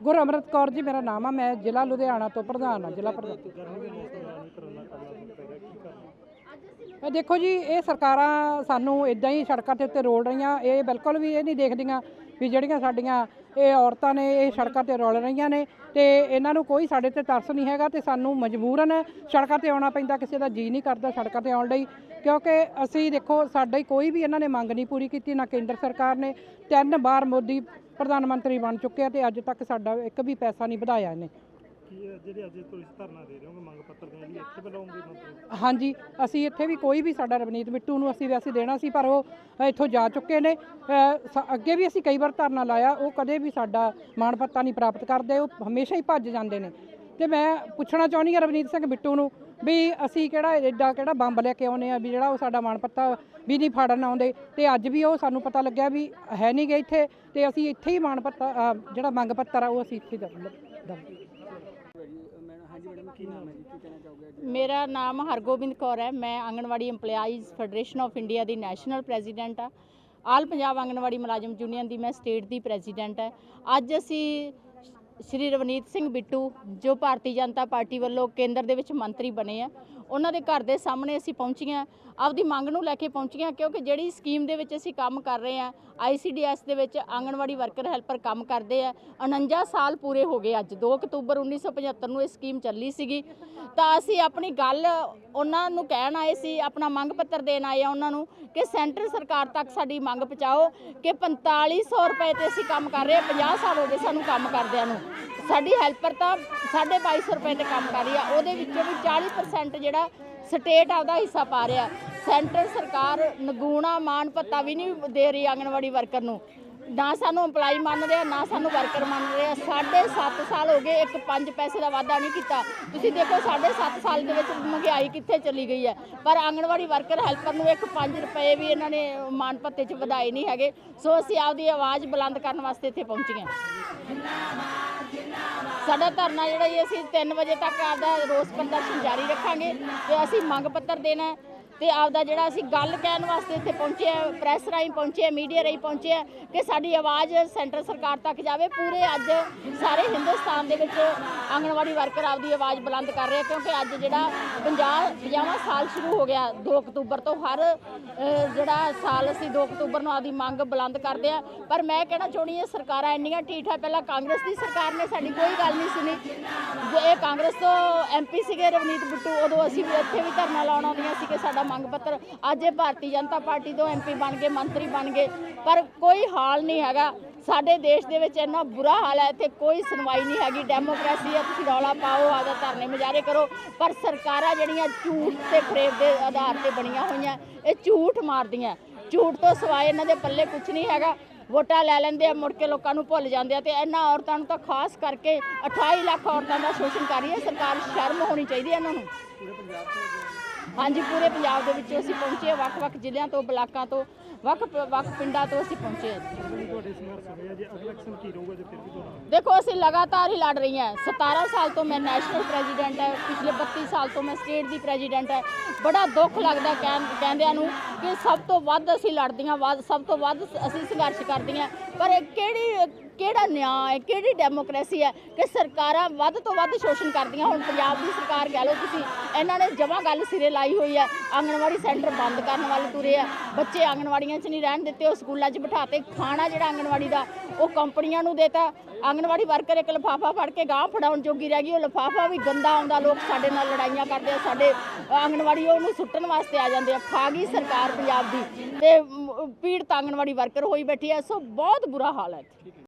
ਗੁਰੂ ਕੌਰ ਜੀ ਮੇਰਾ ਨਾਮ ਆ। ਮੈਂ ਜ਼ਿਲ੍ਹਾ ਲੁਧਿਆਣਾ ਤੋਂ ਪ੍ਰਧਾਨ ਆ ਜ਼ਿਲ੍ਹਾ ਪ੍ਰਧਾਨ। ਦੇਖੋ ਜੀ, ਇਹ ਸਰਕਾਰਾਂ ਸਾਨੂੰ ਇਦਾਂ ਹੀ ਸੜਕਾਂ ਦੇ ਉੱਤੇ ਰੋਲ ਰਹੀਆਂ। ਇਹ ਬਿਲਕੁਲ ਵੀ ਇਹ ਨਹੀਂ ਦੇਖਦੀਆਂ ਵੀ ਜਿਹੜੀਆਂ ਸਾਡੀਆਂ ਇਹ ਔਰਤਾਂ ਨੇ, ਇਹ ਸੜਕਾਂ ਤੇ ਰੋਲ ਰਹੀਆਂ ਨੇ ਤੇ ਇਹਨਾਂ ਨੂੰ ਕੋਈ ਸਾਡੇ ਤੇ ਤਰਸ ਨਹੀਂ ਹੈਗਾ ਤੇ ਸਾਨੂੰ ਮਜਬੂਰਨ ਸੜਕਾਂ ਤੇ ਆਉਣਾ ਪੈਂਦਾ, ਕਿਸੇ ਦਾ ਜੀ ਨਹੀਂ ਕਰਦਾ ਸੜਕਾਂ ਤੇ ਆਉਣ ਲਈ। ਕਿਉਂਕਿ ਅਸੀਂ ਦੇਖੋ, ਸਾਡੀ ਕੋਈ ਵੀ ਇਹਨਾਂ ਨੇ ਮੰਗ ਨਹੀਂ ਪੂਰੀ ਕੀਤੀ, ਨਾ ਕੇਂਦਰ ਸਰਕਾਰ ਨੇ। ਤਿੰਨ ਵਾਰ ਮੋਦੀ ਪ੍ਰਧਾਨ ਮੰਤਰੀ ਬਣ ਚੁੱਕੇ ਆ ਤੇ ਅੱਜ ਤੱਕ ਸਾਡਾ ਇੱਕ ਵੀ ਪੈਸਾ ਨਹੀਂ ਵਧਾਇਆ ਇਹਨੇ। ਕੀ ਹੈ? ਜਿਹੜੇ ਅੱਜ ਤੁਸੀਂ ਧਰਨਾ ਦੇ ਰਹੇ ਹੋ ਮੰਗ ਪੱਤਰ ਦੇਣ ਲਈ ਇੱਥੇ ਬੁਲਾਉਂਗੇ ਮੰਤਰੀ ਹਾਂਜੀ ਅਸੀਂ ਇੱਥੇ ਵੀ ਕੋਈ ਵੀ ਸਾਡਾ ਰਵਨੀਤ ਬਿੱਟੂ ਨੂੰ ਅਸੀਂ ਵੈਸੇ ਦੇਣਾ ਸੀ ਪਰ ਉਹ ਇੱਥੋਂ ਜਾ ਚੁੱਕੇ ਨੇ। ਅ, ਸ- ਅੱਗੇ ਵੀ ਅਸੀਂ ਕਈ ਵਾਰ ਧਰਨਾ ਲਾਇਆ ਉਹ ਕਦੇ ਵੀ ਸਾਡਾ ਮਾਣ ਪੱਤਾ ਨਹੀਂ ਪ੍ਰਾਪਤ ਕਰਦੇ ਉਹ ਹਮੇਸ਼ਾ ਹੀ ਭੱਜ ਜਾਂਦੇ ਨੇ। ਤੇ ਮੈਂ ਪੁੱਛਣਾ ਚਾਹੁੰਦੀ ਹਾਂ ਰਵਨੀਤ ਸਿੰਘ ਬਿੱਟੂ ਨੂੰ ਵੀ ਅਸੀਂ ਕਿਹੜਾ ਐਡਾ ਕਿਹੜਾ ਬੰਬ ਲੈ ਕੇ ਆਉਨੇ ਆ ਵੀ ਜਿਹੜਾ ਉਹ ਸਾਡਾ ਮਾਣ ਪੱਤਾ ਵੀ ਨਹੀਂ ਫਾੜਨ ਆਉਂਦੇ। ਤੇ ਅੱਜ ਵੀ ਉਹ ਸਾਨੂੰ ਪਤਾ ਲੱਗਿਆ ਵੀ ਹੈ ਨਹੀਂ ਗਏ ਇੱਥੇ ਤੇ ਅਸੀਂ ਇੱਥੇ ਹੀ ਮਾਣ ਪੱਤਾ ਅ, ਜਿਹੜਾ ਮੰਗ ਪੱਤਰ ਆ ਉਹ ਅਸੀਂ ਇੱਥੇ ਦਵਾਂਗੇ ਮੇਰਾ ਨਾਮ ਹਰਗੋਬਿੰਦ ਕੌਰ ਹੈ। ਮੈਂ Anganwadi EMPLOYEES federation of India the national president ਆ ਆਲ ਪੰਜਾਬ ਆਂਗਣਵਾੜੀ ਮੁਲਾਜ਼ਮ ਯੂਨੀਅਨ ਦੀ ਮੈਂ ਸਟੇਟ ਦੀ ਪ੍ਰੈਜ਼ੀਡੈਂਟ ਹੈ। ਅੱਜ ਅਸੀਂ ਸ਼੍ਰੀ ਰਵਨੀਤ ਸਿੰਘ ਬਿੱਟੂ, ਜੋ ਭਾਰਤੀ ਜਨਤਾ ਪਾਰਟੀ ਵੱਲੋਂ ਕੇਂਦਰ ਦੇ ਵਿੱਚ ਮੰਤਰੀ ਬਣੇ ਆ, ਉਹਨਾਂ ਦੇ ਘਰ ਦੇ ਸਾਹਮਣੇ ਅਸੀਂ ਪਹੁੰਚੀਆਂ, ਆਪਦੀ ਮੰਗ ਨੂੰ ਲੈ ਕੇ ਪਹੁੰਚੀਆਂ, ਕਿਉਂਕਿ ਜਿਹੜੀ ਸਕੀਮ ਦੇ ਵਿੱਚ ਅਸੀਂ ਕੰਮ ਕਰ ਰਹੇ ਆ ਆਈਸੀਡੀਐਸ ਦੇ ਵਿੱਚ ਆਂਗਣਵਾੜੀ ਵਰਕਰ ਹੈਲਪਰ ਕੰਮ ਕਰਦੇ ਆ 49 ਸਾਲ ਪੂਰੇ ਹੋ ਗਏ ਅੱਜ 2 ਅਕਤੂਬਰ 1975 ਨੂੰ ਇਹ ਸਕੀਮ ਚੱਲੀ ਸੀਗੀ, ਤਾਂ ਅਸੀਂ ਆਪਣੀ ਗੱਲ ਉਹਨਾਂ ਨੂੰ ਕਹਿਣ ਆਏ ਸੀ, ਆਪਣਾ ਮੰਗ ਪੱਤਰ ਦੇਣ ਆਏ ਆ ਉਹਨਾਂ ਨੂੰ ਕਿ ਸੈਂਟਰ ਸਰਕਾਰ ਤੱਕ ਸਾਡੀ ਮੰਗ ਪਹੁੰਚਾਓ, ਕਿ 4500 ਰੁਪਏ ਤੇ ਅਸੀਂ ਕੰਮ ਕਰ ਰਹੇ ਆ 50 ਸਾਲ ਹੋ ਗਏ ਸਾਨੂੰ ਕੰਮ ਕਰਦਿਆਂ ਨੂੰ। ਸਾਡੀ ਹੈਲਪਰ ਤਾਂ 2250 ਰੁਪਏ ਤੇ ਕੰਮ ਕਰ ਰਹੀ ਆ। ਉਹਦੇ ਵਿੱਚੋਂ ਵੀ 40% ਜਿਹੜਾ ਸਟੇਟ ਆਪਦਾ ਹਿੱਸਾ ਪਾ ਰਿਹਾ। ਸੈਂਟਰ ਸਰਕਾਰ ਨਗੂਣਾ ਮਾਨ ਭੱਤਾ ਵੀ ਨਹੀਂ ਦੇ ਰਹੀ ਆਂਗਣਵਾੜੀ ਵਰਕਰ ਨੂੰ। ਨਾ ਸਾਨੂੰ EMPLOYE ਮੰਨ ਰਿਹਾ, ਨਾ ਸਾਨੂੰ ਵਰਕਰ ਮੰਨ ਰਿਹਾ। ਸਾਢੇ ਸੱਤ ਸਾਲ ਹੋ ਗਏ, ਇੱਕ 5 ਪੈਸੇ ਦਾ ਵਾਧਾ ਨਹੀਂ ਕੀਤਾ। ਤੁਸੀਂ ਦੇਖੋ ਸਾਢੇ ਸੱਤ ਸਾਲ ਦੇ ਵਿੱਚ ਮਹਿੰਗਾਈ ਕਿੱਥੇ ਚਲੀ ਗਈ ਹੈ। ਪਰ ਆਂਗਣਵਾੜੀ ਵਰਕਰ ਹੈਲਪਰ ਨੂੰ ਇੱਕ 5 ਰੁਪਏ ਵੀ ਇਹਨਾਂ ਨੇ ਮਾਨ ਭੱਤੇ 'ਚ ਵਧਾਏ ਨਹੀਂ ਹੈਗੇ। ਸੋ ਅਸੀਂ ਆਪਦੀ ਆਵਾਜ਼ ਬੁਲੰਦ ਕਰਨ ਵਾਸਤੇ ਇੱਥੇ ਪਹੁੰਚੇ ਹਾਂ। ਸਾਡਾ ਧਰਨਾ ਜਿਹੜਾ ਜੀ ਅਸੀਂ 3 ਵਜੇ ਤੱਕ ਆਪਦਾ ਰੋਸ ਪ੍ਰਦਰਸ਼ਨ ਜਾਰੀ ਰੱਖਾਂਗੇ ਤੇ ਅਸੀਂ ਮੰਗ ਪੱਤਰ ਦੇਣਾ ਤੇ ਆਪਦਾ ਜਿਹੜਾ ਅਸੀਂ ਗੱਲ ਕਹਿਣ ਵਾਸਤੇ ਇੱਥੇ ਪਹੁੰਚੇ ਆ ਪ੍ਰੈਸ ਰਾਹੀਂ ਪਹੁੰਚੇ ਆ ਮੀਡੀਆ ਰਾਹੀਂ ਪਹੁੰਚੇ ਆ ਕਿ ਸਾਡੀ ਆਵਾਜ਼ ਸੈਂਟਰ ਸਰਕਾਰ ਤੱਕ ਜਾਵੇ। ਪੂਰੇ ਅੱਜ ਸਾਰੇ ਹਿੰਦੁਸਤਾਨ ਦੇ ਵਿੱਚ ਆਂਗਣਵਾੜੀ ਵਰਕਰ ਆਪਦੀ ਆਵਾਜ਼ ਬੁਲੰਦ ਕਰ ਰਹੇ ਕਿਉਂਕਿ ਅੱਜ ਜਿਹੜਾ 50 50ਵਾਂ ਸਾਲ ਸ਼ੁਰੂ ਹੋ ਗਿਆ 2 ਅਕਤੂਬਰ ਤੋਂ, ਹਰ ਜਿਹੜਾ ਸਾਲ ਅਸੀਂ 2 ਅਕਤੂਬਰ ਨੂੰ ਆਪਦੀ ਮੰਗ ਬੁਲੰਦ ਕਰਦੇ ਆ। ਪਰ ਮੈਂ ਕਹਿਣਾ ਚਾਹੁੰਦੀ ਹਾਂ, ਸਰਕਾਰਾਂ ਇੰਨੀਆਂ ਢੀਠ ਆ ਪਹਿਲਾਂ ਕਾਂਗਰਸ ਦੀ ਸਰਕਾਰ ਨੇ ਸਾਡੀ ਕੋਈ ਗੱਲ ਨਹੀਂ ਸੁਣੀ। ਜੇ ਇਹ ਕਾਂਗਰਸ ਤੋਂ ਐਮਪੀ ਸੀਗੇ ਰਵਨੀਤ ਬਿੱਟੂ, ਉਦੋਂ ਅਸੀਂ ਵੀ ਇੱਥੇ ਵੀ ਧਰਨਾ ਲਾਉਣ ਆਉਂਦੀਆਂ ਸੀ ਕਿ ਸਾਡਾ ਮੰਗ ਪੱਤਰ। ਅੱਜ ਇਹ ਭਾਰਤੀ ਜਨਤਾ ਪਾਰਟੀ ਤੋਂ ਐਮਪੀ ਬਣ ਗਏ, ਮੰਤਰੀ ਬਣ ਗਏ। ਪਰ ਕੋਈ ਹਾਲ ਨਹੀਂ ਹੈਗਾ। ਸਾਡੇ ਦੇਸ਼ ਦੇ ਵਿੱਚ ਇੰਨਾ ਬੁਰਾ ਹਾਲ ਹੈ, ਇੱਥੇ ਕੋਈ ਸੁਣਵਾਈ ਨਹੀਂ ਹੈਗੀ। ਡੈਮੋਕ੍ਰੇਸੀ ਹੈ, ਤੁਸੀਂ ਰੌਲਾ ਪਾਓ ਆਦਾ ਧਰਨੇ ਮੁਜ਼ਾਹਰੇ ਕਰੋ। ਪਰ ਸਰਕਾਰਾਂ ਜਿਹੜੀਆਂ ਝੂਠ ਤੇ ਫਰੇਬ ਦੇ ਆਧਾਰ ਤੇ ਬਣੀਆਂ ਹੋਈਆਂ, ਇਹ ਝੂਠ ਮਾਰਦੀਆਂ। ਝੂਠ ਤੋਂ ਸਿਵਾਏ ਇਹਨਾਂ ਦੇ ਪੱਲੇ ਕੁਝ ਨਹੀਂ ਹੈਗਾ। ਵੋਟਾਂ ਲੈ ਲੈਂਦੇ ਆ, ਮੁੜ ਕੇ ਲੋਕਾਂ ਨੂੰ ਭੁੱਲ ਜਾਂਦੇ ਆ। ਤੇ ਇਹਨਾਂ ਔਰਤਾਂ ਨੂੰ ਤਾਂ ਖਾਸ ਕਰਕੇ 28 ਲੱਖ ਔਰਤਾਂ ਦਾ ਸ਼ੋਸ਼ਣ ਕਰ ਰਹੀ ਹੈ। ਸਰਕਾਰ ਸ਼ਰਮ ਹੋਣੀ ਚਾਹੀਦੀ ਹੈ ਇਹਨਾਂ ਨੂੰ। ਹਾਂਜੀ ਪੂਰੇ ਪੰਜਾਬ ਦੇ ਵਿੱਚ ਅਸੀਂ ਪਹੁੰਚੇ ਵੱਖ-ਵੱਖ ਜ਼ਿਲ੍ਹਿਆਂ ਤੋਂ ਬਲਾਕਾਂ ਤੋਂ ਵੱਖ ਵੱਖ ਪਿੰਡਾਂ ਤੋਂ ਅਸੀਂ ਪਹੁੰਚੇ ਹਾਂ। ਦੇਖੋ ਅਸੀਂ ਲਗਾਤਾਰ ਹੀ ਲੜ ਰਹੀ ਹਾਂ। 17 ਸਾਲ ਤੋਂ ਮੈਂ ਨੈਸ਼ਨਲ ਪ੍ਰੈਜ਼ੀਡੈਂਟ ਹੈ ਪਿਛਲੇ 32 ਸਾਲ ਤੋਂ ਮੈਂ ਸਟੇਟ ਦੀ ਪ੍ਰੈਜ਼ੀਡੈਂਟ ਹੈ। ਬੜਾ ਦੁੱਖ ਲੱਗਦਾ ਕਹਿੰ- ਕਹਿੰਦਿਆਂ ਨੂੰ ਕਿ ਸਭ ਤੋਂ ਵੱਧ ਅਸੀਂ ਲੜਦੀਆਂ ਵੱਧ ਸਭ ਤੋਂ ਵੱਧ ਅਸੀਂ ਸੰਘਰਸ਼ ਕਰਦੀਆਂ। ਪਰ ਕਿਹੜੀ ਕਿਹੜਾ ਨਿਆਂ ਹੈ, ਕਿਹੜੀ ਡੈਮੋਕ੍ਰੇਸੀ ਹੈ ਕਿ ਸਰਕਾਰਾਂ ਵੱਧ ਤੋਂ ਵੱਧ ਸ਼ੋਸ਼ਣ ਕਰਦੀਆਂ ਹੁਣ? ਪੰਜਾਬ ਦੀ ਸਰਕਾਰ ਕਹਿ ਲਓ ਤੁਸੀਂ, ਇਹਨਾਂ ਨੇ ਜਮਾਂ ਗੱਲ ਸਿਰੇ ਲਾਈ ਹੋਈ ਹੈ, ਆਂਗਣਵਾੜੀ ਸੈਂਟਰ ਬੰਦ ਕਰਨ ਵੱਲ ਤੁਰੇ ਆ। ਬੱਚੇ ਆਂਗਣਵਾੜੀਆਂ 'ਚ ਨਹੀਂ ਰਹਿਣ ਦਿੱਤੇ, ਉਹ ਸਕੂਲਾਂ 'ਚ ਬਿਠਾਤੇ ਖਾਣਾ ਜਿਹੜਾ ਆਂਗਣਵਾੜੀ ਦਾ, ਉਹ ਕੰਪਨੀਆਂ ਨੂੰ ਦੇਤਾ। ਆਂਗਣਵਾੜੀ ਵਰਕਰ ਇੱਕ ਲਿਫਾਫਾ ਫੜ ਕੇ ਗਾਂ ਫੜਾਉਣ ਜੋਗੀ ਰਹਿ ਗਈ, ਉਹ ਲਿਫਾਫਾ ਵੀ ਗੰਦਾ ਆਉਂਦਾ, ਲੋਕ ਸਾਡੇ ਨਾਲ ਲੜਾਈਆਂ ਕਰਦੇ ਆ, ਸਾਡੇ ਆਂਗਣਵਾੜੀ ਉਹਨੂੰ ਸੁੱਟਣ ਵਾਸਤੇ ਆ ਜਾਂਦੇ ਆ। ਖਾ ਗਈ ਸਰਕਾਰ ਪੰਜਾਬ ਦੀ ਤੇ ਪੀੜਤ ਆਂਗਣਵਾੜੀ ਵਰਕਰ ਹੋਈ ਬੈਠੀ ਐ ਸੋ ਬਹੁਤ ਬੁਰਾ ਹਾਲ ਹੈ